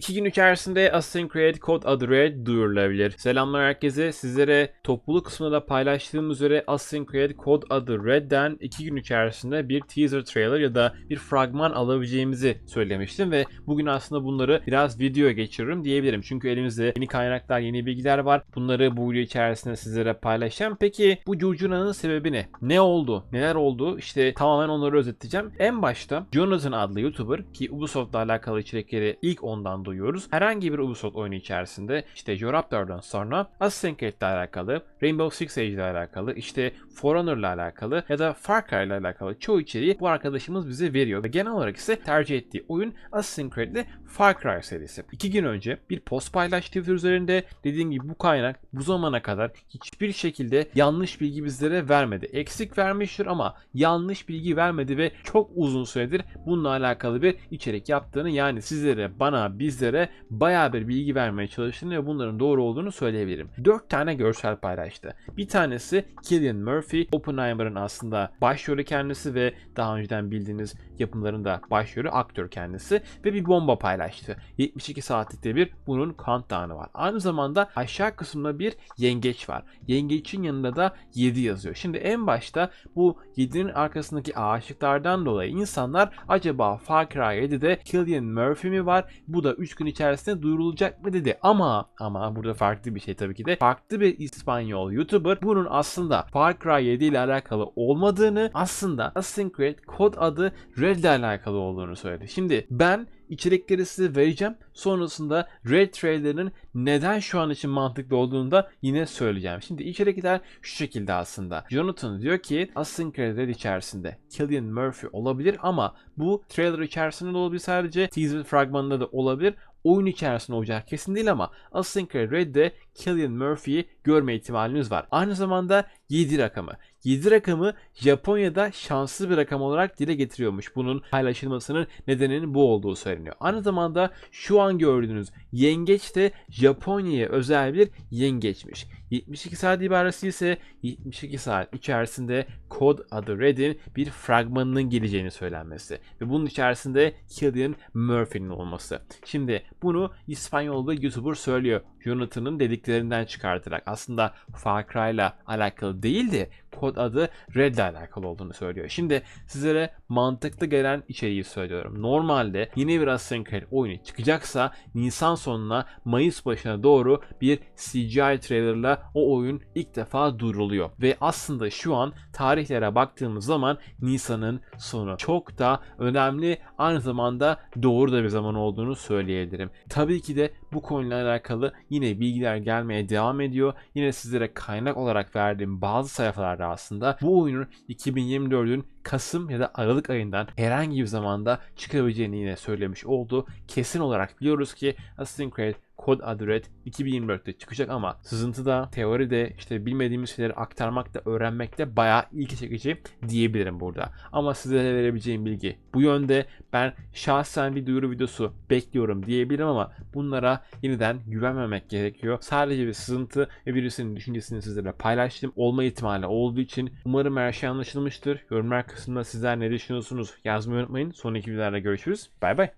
İki gün içerisinde Assassin's Creed Code adı duyurulabilir. Selamlar herkese. Sizlere topluluk kısmında da paylaştığım üzere Assassin's Creed Code adı Red'den iki gün içerisinde bir teaser trailer ya da bir fragman alabileceğimizi söylemiştim ve bugün aslında bunları biraz videoya geçiririm diyebilirim. Çünkü elimizde yeni kaynaklar, yeni bilgiler var. Bunları bu video içerisinde sizlere paylaşacağım. Peki bu curcunanın sebebi ne? Ne oldu? Neler oldu? İşte tamamen onları özetleyeceğim. En başta Jonathan adlı YouTuber ki Ubisoft'la alakalı içerikleri ilk ondan duyuyoruz. Herhangi bir Ubisoft oyunu içerisinde işte Joraptor'dan sonra Assassin's Creed alakalı, Rainbow Six Siege alakalı, işte For Honor alakalı ya da Far Cry alakalı çoğu içeriği bu arkadaşımız bize veriyor ve genel olarak ise tercih ettiği oyun Assassin's Creed Far Cry serisi. İki gün önce bir post paylaştı Twitter üzerinde. Dediğim gibi bu kaynak bu zamana kadar hiçbir şekilde yanlış bilgi bizlere vermedi. Eksik vermiştir ama yanlış bilgi vermedi ve çok uzun süredir bununla alakalı bir içerik yaptığını yani sizlere, bana, bizlere bayağı bir bilgi vermeye çalıştığını ve bunların doğru olduğunu söyleyebilirim. 4 tane görsel paylaştı. Bir tanesi Cillian Murphy, Oppenheimer'ın aslında başrolü kendisi ve daha önceden bildiğiniz yapımların da başrolü aktör kendisi ve bir bomba paylaştı. 72 saatlikte bir bunun countdown'ı var. Aynı zamanda aşağı kısımda bir yengeç var. Yengeçin yanında da 7 yazıyor. Şimdi en başta bu 7'nin arkasındaki ağaçlıklardan dolayı insanlar acaba Far Cry 7'de Cillian Murphy mi var? Bu da 3 gün içerisinde duyurulacak mı dedi. Ama ama burada farklı bir şey tabii ki de. Farklı bir İspanyol YouTuber bunun aslında Far Cry 7 ile alakalı olmadığını aslında Assassin's Creed kod adı Red ile alakalı olduğunu söyledi. Şimdi ben içerikleri size vereceğim. Sonrasında Red trailer'ın neden şu an için mantıklı olduğunu da yine söyleyeceğim. Şimdi içerikler şu şekilde aslında. Jonathan diyor ki Assassin's Creed içerisinde Cillian Murphy olabilir ama bu trailer içerisinde de olabilir sadece teaser fragmanında da olabilir oyun içerisinde olacak kesin değil ama Assassin's Creed Red'de Cillian Murphy'yi görme ihtimaliniz var. Aynı zamanda 7 rakamı. 7 rakamı Japonya'da şanslı bir rakam olarak dile getiriyormuş. Bunun paylaşılmasının nedeninin bu olduğu söyleniyor. Aynı zamanda şu an gördüğünüz yengeç de Japonya'ya özel bir yengeçmiş. 72 saat ibaresi ise 72 saat içerisinde kod adı Red'in bir fragmanının geleceğini söylenmesi ve bunun içerisinde Cillian Murphy'nin olması. Şimdi bunu İspanyol bir YouTuber söylüyor. Jonathan'ın dediklerinden çıkartarak aslında Far Cry ile alakalı değil de kod adı Red ile alakalı olduğunu söylüyor. Şimdi sizlere mantıklı gelen içeriği söylüyorum. Normalde yeni bir Assassin's Creed oyunu çıkacaksa Nisan sonuna Mayıs başına doğru bir CGI trailerla o oyun ilk defa duyuruluyor. Ve aslında şu an tarihlere baktığımız zaman Nisan'ın sonu çok da önemli aynı zamanda doğru da bir zaman olduğunu söyleyebilirim. Tabii ki de bu konuyla alakalı yine bilgiler gelmeye devam ediyor. Yine sizlere kaynak olarak verdiğim bazı sayfalarda aslında bu oyunun 2024'ün Kasım ya da Aralık ayından herhangi bir zamanda çıkabileceğini yine söylemiş oldu. Kesin olarak biliyoruz ki Assassin's Creed kod adı Red 2024'te çıkacak ama sızıntıda, teoride işte bilmediğimiz şeyleri aktarmakta, öğrenmekte bayağı ilgi çekici diyebilirim burada. Ama sizlere verebileceğim bilgi bu yönde. Ben şahsen bir duyuru videosu bekliyorum diyebilirim ama bunlara yeniden güvenmemek gerekiyor. Sadece bir sızıntı ve birisinin düşüncesini sizlere paylaştım. Olma ihtimali olduğu için umarım her şey anlaşılmıştır. Yorumlar kısmında sizler ne düşünüyorsunuz yazmayı unutmayın. Sonraki videolarda görüşürüz. Bay bay.